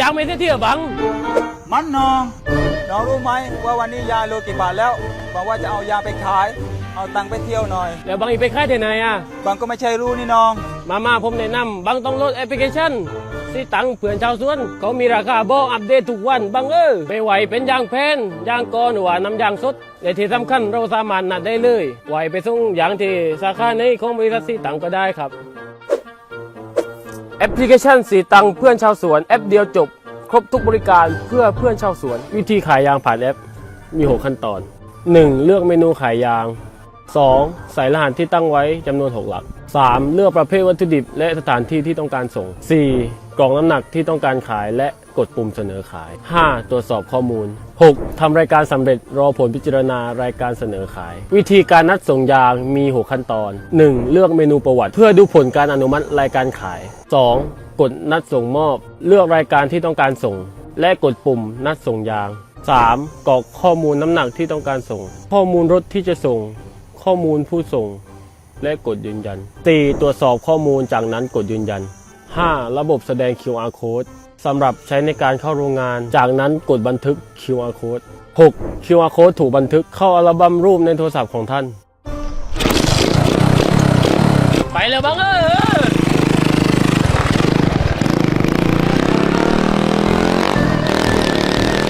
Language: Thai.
ยางไม่ได้เที่ยวบัง มันน้อง น้องรู้ไหมว่าวันนี้ยาโลกี่บาทแล้ว บอกว่าจะเอายาไปขาย เอาตังค์ไปเที่ยวหน่อย แล้วบังอีกไปค่ายที่ไหนอะบางก็ไม่ใช่รู้นี่น้อง มามาผมแนะนำบังต้องโหลดแอปพลิเคชันสิตังเผื่อนชาวสวน เขามีราคาบอกอัปเดตทุกวันบังเออไม่ไหวเป็นยางแพนยางกอนหรือว่าน้ำยางสดในที่สำคัญเราสามารถนัดได้เลยไหวไปส่งยางที่สาขาในของบริษัทสิตังก็ได้ครับ แอปพลิเคชันสีตังเพื่อนชาวสวนแอปเดียวจบ ครบทุกบริการเพื่อเพื่อนชาวสวน วิธีขายยางผ่านแอปมี 6 ขั้นตอน 1. เลือกเมนูขายยาง 2. ใส่รหัสที่ตั้งไว้จำนวน 6 หลัก 3. เลือกประเภทวัตถุดิบ และสถานที่ที่ต้องการส่ง 4. กล่องน้ำหนักที่ต้องการขายและกดปุ่มเสนอขาย 5. ตรวจสอบข้อมูล 6. ทำรายการสำเร็จรอผลพิจารณารายการเสนอขาย วิธีการนัดส่งยางมี 6 ขั้นตอน 1. เลือกเมนูประวัติ เพื่อดูผลการอนุมัติรายการขาย 2. กดนัดส่งมอบ เลือกรายการที่ต้องการส่ง และกดปุ่มนัดส่งยาง 3. กรอกข้อมูลน้ำหนักที่ต้องการส่ง ข้อมูลรถที่จะส่ง ข้อมูลผู้ส่ง และกดยืนยัน 4. ตรวจสอบข้อมูลจากนั้นกดยืนยัน 5. ระบบแสดง QR code สำหรับใช้ในการเข้าโรงงาน จากนั้นกดบันทึก QR code 6. QR code ถูกบันทึกเข้าอัลบั้มรูปในโทรศัพท์ของท่าน ไปเลยบังเออ